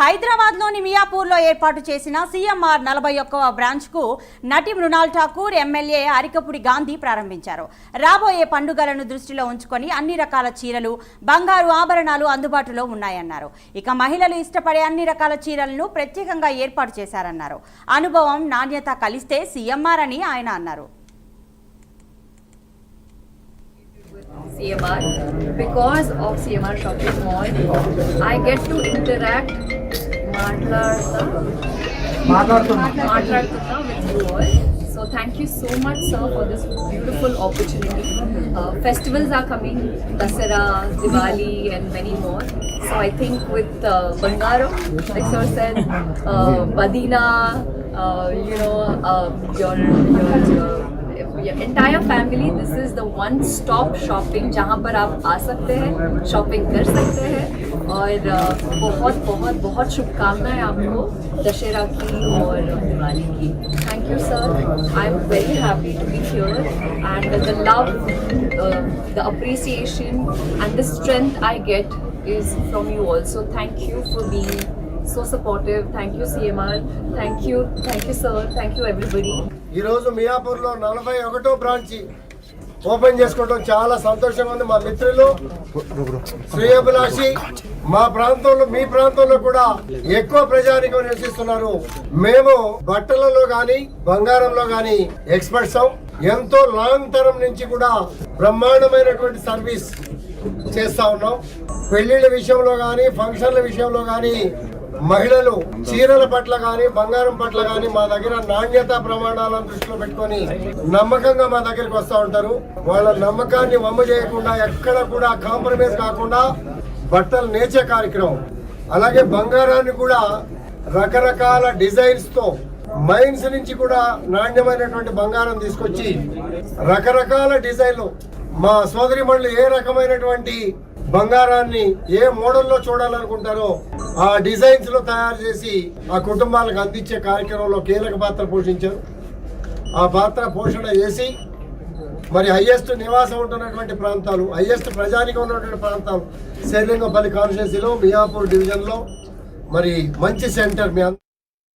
హైదరాబాద్లోని మియాపూర్లో ఏర్పాటు చేసిన సీఎంఆర్ నలభై ఒక్కవ బ్రాంచ్కు నటి మృణాల్ ఠాకూర్ ఎమ్మెల్యే అరికపుడి గాంధీ ప్రారంభించారు. రాబోయే పండుగలను దృష్టిలో ఉంచుకొని అన్ని రకాల చీరలు బంగారు ఆభరణాలు అందుబాటులో ఉన్నాయన్నారు. ఇక మహిళలు ఇష్టపడే అన్ని రకాల చీరలను ప్రత్యేకంగా ఏర్పాటు చేశారన్నారు. అనుభవం నాణ్యత కలిస్తే సీఎంఆర్ అని ఆయన అన్నారు. CMR. Because of CMR shopping mall, I get to interact with you all. So thank you so much, sir, for this beautiful opportunity. Uh, festivals are coming, Dasara, Diwali, and many more. So I think with uh, Bangaro, like uh, Badina, uh, you know, uh, your, your, your entire family this is the one stop shopping जहाँ पर आप आ सकते हैं shopping कर सकते हैं। और uh, बहुत बहुत बहुत शुभकामनाएँ आपको दशहरा की और दिवाली की। Thank you sir I am very happy to be sure and the love the appreciation and the strength I get is from you also thank you for being so supportive thank you CMR thank you thank you sir thank you everybody ఈరోజు మియాపూర్లో నలభై ఒకటో branch open చేసుకోవడం చాలా సంతోషంగా ఉంది మా మిత్రులు. శ్రేయభిలాషి మా ప్రాంతంలో మీ ప్రాంతంలో కూడా ఎక్కువ ప్రజానికం నివసిస్తున్నారు మేము బట్టలలో గాని బంగారంలో గాని ఎక్స్పర్ట్స్ ఎంతో లాంగ్ టర్మ్ నుంచి కూడా బ్రహ్మాండమైనటువంటి సర్వీస్ చేస్తా ఉన్నాం. పెళ్ళిళ్ళ విషయంలో గాని ఫంక్షన్ల విషయంలో గాని మహిళలు చీరల పట్ల గాని బంగారం పట్ల గాని మా దగ్గర నాణ్యత ప్రమాణాలను దృష్టిలో పెట్టుకొని నమ్మకంగా మా దగ్గరికి వస్తూ ఉంటారు. వాళ్ళ నమ్మకాన్ని వమ్ము చేయకుండా ఎక్కడ కూడా కాంప్రమైజ్ కాకుండా బట్టలు నేర్చే కార్యక్రమం. అలాగే బంగారాన్ని కూడా రకరకాల డిజైన్స్తో మైన్స్ నుంచి కూడా నాణ్యమైనటువంటి బంగారం తీసుకొచ్చి రకరకాల డిజైన్లు మా సోదరి ఏ రకమైనటువంటి బంగారాన్ని ఏ మోడల్లో చూడాలనుకుంటారో ఆ డిజైన్స్లో తయారు చేసి ఆ కుటుంబాలకు అందించే కార్యక్రమంలో కీలక పాత్ర పోషించారు. ఆ పాత్ర పోషణ చేసి మరి హైయెస్ట్ నివాసం ఉంటున్నటువంటి ప్రాంతాలు హయ్యెస్ట్ ప్రజానికి ఉన్నటువంటి ప్రాంతాలు శేర్లింగపల్లి కాన్స్టిట్యున్సీలో మియాపూర్ డివిజన్లో మరి మంచి సెంటర్ మీ